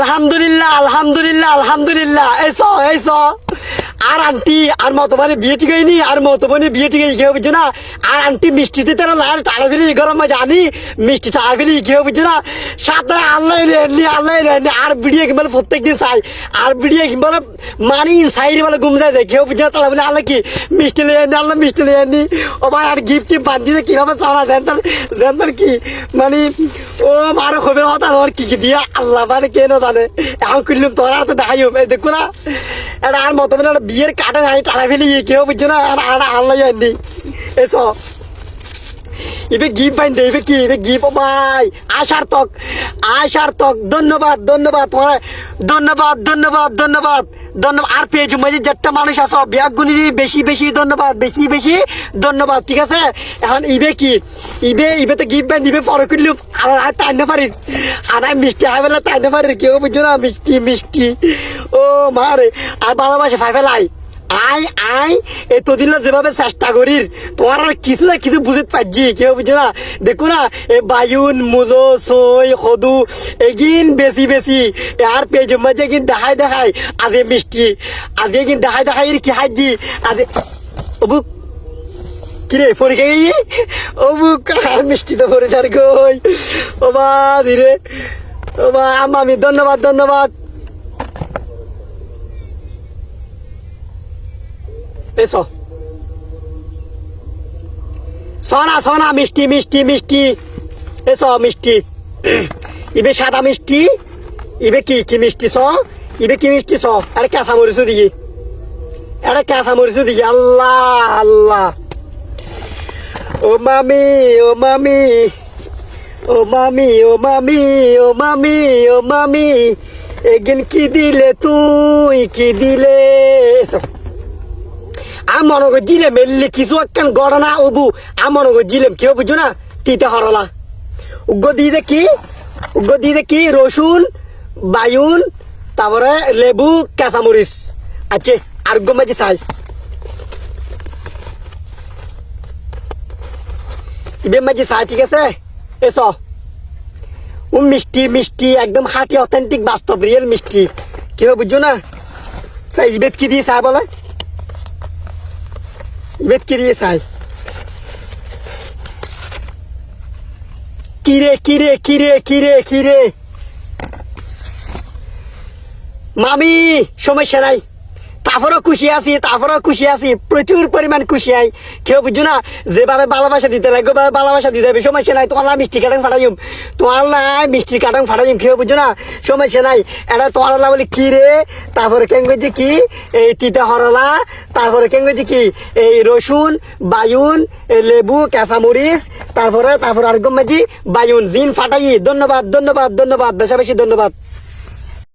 আলহামদুলিল্লাহ আলহামদুলিল্লাহ আলহামদুলিল্লাহ। এই চ আর আন্টি, আর মতো মানে বিয়ে হয়নি, আর মতো মানে বিয়ে হয়ে কেউ বুঝছ না? আর আন্টি মিষ্টিতে তারা লাল টাড়া ফেলি গরম জানি, মিষ্টি টাড়া ফেলি কেউ বুঝছ না? সাথে আল্লাহ রেনি আল্লাহ রেনি আর বিড়িয়ে কিংবা প্রত্যেক দিন চাই, আর বিড়িয়ে কিংবা মানি সাইড বলে ঘুম যায় যায় কেউ বুঝছ না? তারা বলে আল্লাহ কি, মিষ্টি লিয়ে আনি, আল্লাহ মিষ্টি লিয়ে আনি। ও ভাই, আর গিফট টিপ বান্ধিছে কীভাবে চলা যেন তার যেন জানতাম কি? মানে ও মারো খবর কথা আমার কি কি দিয়া, আল্লাহ মানে কেন জানে। এখন করলাম তোর আর তো দেখাই হবে, দেখো না। এটা আর মতো মানে বিয়ের কাটা আমি টানা ফেলি কেউ বুঝছ না, আর আর আল্লাহ আনি এসো ইবে গিফট বাইন দে ইবে কি ইবে গিফট ভাই আশার তক ধন্যবাদ ধন্যবাদ, তোমার, ধন্যবাদ ধন্যবাদ ধন্যবাদ ধন্যবাদ। আর পেয়েছি মাঝে যেটা মানুষ আছো ব্যাগ গুলি বেশি বেশি ধন্যবাদ, বেশি বেশি ধন্যবাদ, ঠিক আছে? এখন ইবে কি ইবে ইবে তো গিফট বাইন দিবে, পরে করলি আর আর পারি আর মিষ্টি হাই বেলা টাইনে পারি কেউ বুঝছ না, মিষ্টি মিষ্টি। মারে, আর ভালোবাসে ফাই ফেলাই। আই আই এতদিন যেভাবে চেষ্টা করি তোমার আর কিছু না কিছু বুঝতে পারছি কেউ বুঝছ না। দেখো না, এ বায়ুন, মুলো সই সদু, এগিন, বেশি বেশি। আর পেজ মাঝে কিন্তু দেখাই দেখাই, আজ মিষ্টি। আজ কিন্তু দেখাই দেখাই কি হাই দি? আজ অবু, কিরে পরীক্ষা গিয়ে অবু, কার মিষ্টি তো পরে কই? ও বা ধীরে ও বা আমি ধন্যবাদ ধন্যবাদ। এসো। সোনা সোনা, মিষ্টি মিষ্টি মিষ্টি। এসো, মিষ্টি। ইবে সাদা মিষ্টি, ইবে কি কি মিষ্টি স? ইবে কি মিষ্টি স? আরে কাঁচা মরিচু দিকে আরে কাঁচা মরিচু দিকে আল্লাহ আল্লাহ। ও মামি ও মামি। ও মামি ও মামি ও মামি ও মামি। এগিন কি দিলে তুই, কি দিলে? এসো। আমার জিলেম এলি কিছু একখান গড়না উবু আমার জিলেম কেউ বুঝো না, তিতে হরলা। উগ্র দিয়ে কি? উগ্র দিয়ে কি? রসুন বায়ুন তারপরে লেবু, কাঁচামরিচ। আছে আর মাঝে চাই ইবে মাঝে চাই ঠিক আছে? এস। ও মিষ্টি মিষ্টি, একদম হাটি অথেন্টিক বাস্তব রিয়েল মিষ্টি। কেউ বুঝছ না? সাই ইবেদ কি দিয়ে চাই বলে? ইবেদ কি দিয়ে চাই? কিরে কিরে কিরে কিরে কিরে মামি সমস্যা নাই। তারপরও খুশি আছি, তারপরও খুশি আছি, প্রচুর পরিমাণ খুশি আই। কেউ বুঝছ না, যেভাবে ভালোবাসা দিতে লাগবে ভালোবাসা দিতে হবে। সমস্যা নাই, তোমার না মিষ্টি কাটাং ফাটাইম। তোমার নাই মিষ্টি কাটাং ফাটাইম, কেউ বুঝছ না, সমস্যা নাই। এটা তোমার না বলি কি রে? তারপরে কেন করছে কি? এই তিতা হরলা, তারপরে কেন করছে কি? এই রসুন, বায়ুন লেবু, কাঁচামরিচ, তারপরে তারপরে আর গম মাঝি বায়ুন, জিন ফাটাই। ধন্যবাদ ধন্যবাদ ধন্যবাদ বেশা বেশি ধন্যবাদ।